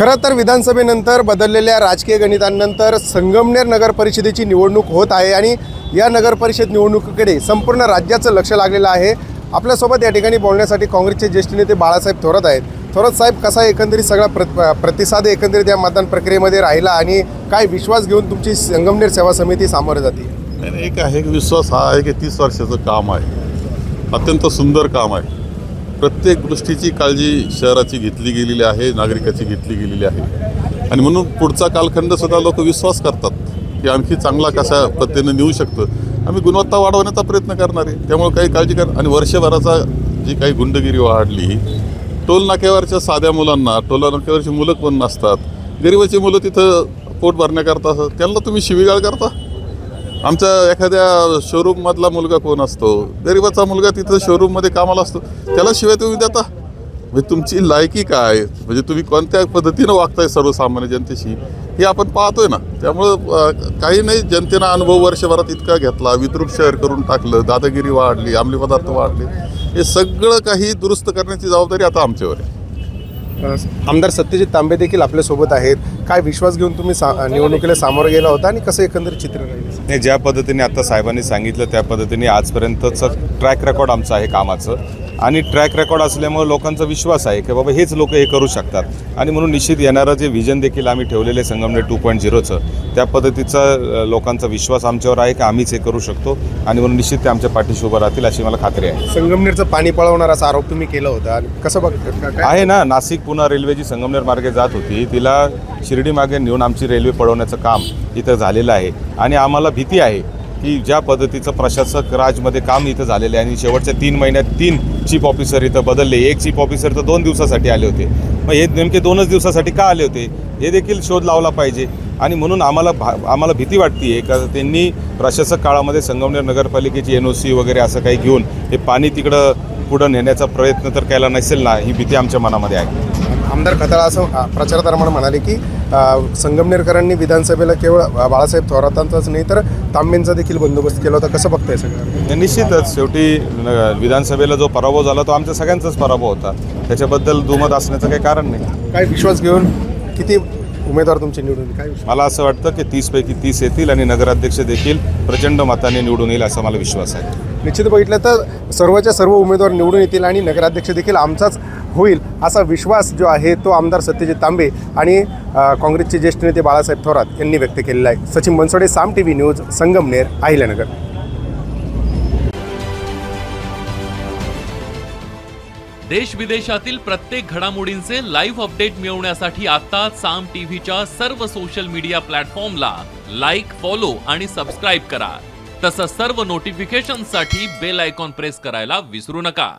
खरं तर विधानसभेनंतर बदललेल्या राजकीय गणितांनंतर संगमनेर नगर परिषदेची निवडणूक होत आहे आणि या नगर परिषद निवडणुकीकडे संपूर्ण राज्याचं लक्ष लागलेलं आहे. आपल्यासोबत या ठिकाणी बोलण्यासाठी काँग्रेसचे ज्येष्ठ नेते बाळासाहेब थोरात आहेत. थोरात साहेब कसा एकंदरीत सगळा प्र प्रतिसाद एकंदरीत या मतदान प्रक्रियेमध्ये राहिला आणि काय विश्वास घेऊन तुमची संगमनेर सेवा समिती सामोरं जाते? एक आहे विश्वास हा आहे की तीस वर्षाचं काम आहे. अत्यंत सुंदर काम आहे. प्रत्येक गोष्टीची काळजी शहराची घेतली गेलेली आहे नागरिकाची घेतली गेलेली आहे. आणि म्हणून पुढचा कालखंड सुद्धा लोक विश्वास करतात की आणखी चांगला कशा पद्धतीने नेऊ शकतं. आम्ही गुणवत्ता वाढवण्याचा प्रयत्न करणार आहे. त्यामुळे काही काळजी कर आणि वर्षभराचा जी काही गुंडगिरी वाढली टोल नाक्यावरच्या साध्या मुलांना टोल नाक्यावरची मुलं पण नसतात? गरिबाची मुलं तिथं पोट भरण्याकरता त्यांना तुम्ही शिवीगाळ करता? आमचा एखाद्या शोरूममधला मुलगा कोण असतो? गरिबाचा मुलगा तिथं शोरूममध्ये कामाला असतो. त्याला शिवाय तुम्ही देता? म्हणजे तुमची लायकी काय? म्हणजे तुम्ही कोणत्या पद्धतीनं वागताय सर्वसामान्य जनतेशी? हे आपण पाहतोय ना. त्यामुळं काही नाही. जनतेनं अनुभव वर्षभरात इतका घेतला. विद्रूप शहर करून टाकलं. दादागिरी वाढली. अंमली पदार्थ वाढले. हे सगळं काही दुरुस्त करण्याची जबाबदारी आता आमच्यावर आहे. आमदार सत्यजित तांबे देखील आपल्यासोबत आहेत. काय विश्वास घेऊन तुम्ही सा निवडणुकीला सामोरं गेला होता आणि कसं एकंदरीत चित्र नाही ज्या पद्धतीने आता साहेबांनी सांगितलं त्या पद्धतीने आजपर्यंतचं ट्रॅक रेकॉर्ड आमचं आहे कामाचं. आणि ट्रॅक रेकॉर्ड असल्यामुळे लोकांचा विश्वास आहे की बाबा हेच लोक हे करू शकतात. आणि म्हणून निश्चित येणारं जे व्हिजन देखील आम्ही ठेवलेले संगमनेर टू पॉईंट झिरोचं त्या पद्धतीचा लोकांचा विश्वास आमच्यावर आहे की आम्हीच हे करू शकतो. आणि म्हणून निश्चित ते आमच्या पाठीशी उभं राहतील अशी मला खात्री आहे. संगमनेरचं पाणी पळवणार असा आरोप तुम्ही केला होता. आणि कसं बघ आहे ना नाशिक पुन्हा रेल्वे जी संगमनेर मार्गे जात होती तिला शिर्डी मागे नेऊन आमची रेल्वे पळवण्याचं काम इथं झालेलं आहे. आणि आम्हाला भीती आहे की ज्या पद्धतीचं प्रशासक राजमध्ये काम इथं झालेलं आहे आणि शेवटच्या तीन महिन्यात तीन चीफ ऑफिसर इथं बदलले एक चीफ ऑफिसर तर दोन दिवसासाठी आले होते. मग हे नेमके दोनच दिवसासाठी का आले होते? हे देखील शोध लावला पाहिजे. आणि म्हणून आम्हाला भा आम्हाला भीती वाटते आहे का त्यांनी प्रशासक काळामध्ये संगमनेर नगरपालिकेची एन ओ सी वगैरे असं काही घेऊन हे पाणी तिकडं पुढं नेण्याचा प्रयत्न तर केला नसेल ना? ही भीती आमच्या मनामध्ये आहे. आमदार खताळा असं अ, प्रचार दरम्यान म्हणाले की संगमनेरकरांनी विधानसभेला केवळ बाळासाहेब थोरातांचाच नाही तर तांबेंचा देखील बंदोबस्त केला होता. कसं बघताय सगळं? निश्चितच. शेवटी विधानसभेला जो पराभव झाला तो आमच्या सगळ्यांचाच पराभव होता. त्याच्याबद्दल दुमत असण्याचं काही कारण नाही. काय विश्वास घेऊन किती उमेदवार तुमचे निवडून येईल? काय मला असं वाटतं की तीसपैकी तीस येतील आणि नगराध्यक्ष देखील प्रचंड मताने निवडून येईल असा मला विश्वास आहे. निश्चित बघितलं तर सर्वच्या सर्व उमेदवार निवडून येतील आणि नगराध्यक्ष देखील आमचाच होईल असा विश्वास जो आहे तो आमदार सत्यजित तांबे आणि काँग्रेसचे ज्येष्ठ नेते बाळासाहेब थोरात यांनी व्यक्त केलेला आहे. Sachin Bansode Saam T V news Sangamner Ahilyanagar. देश विदेशातील प्रत्येक घडामोडींचे लाईव्ह अपडेट मिळवण्यासाठी आता साम टीव्हीच्या सर्व सोशल मीडिया प्लॅटफॉर्मला लाईक फॉलो आणि सबस्क्राईब करा. तसंच सर्व नोटिफिकेशनसाठी बेल आयकॉन प्रेस करायला विसरू नका.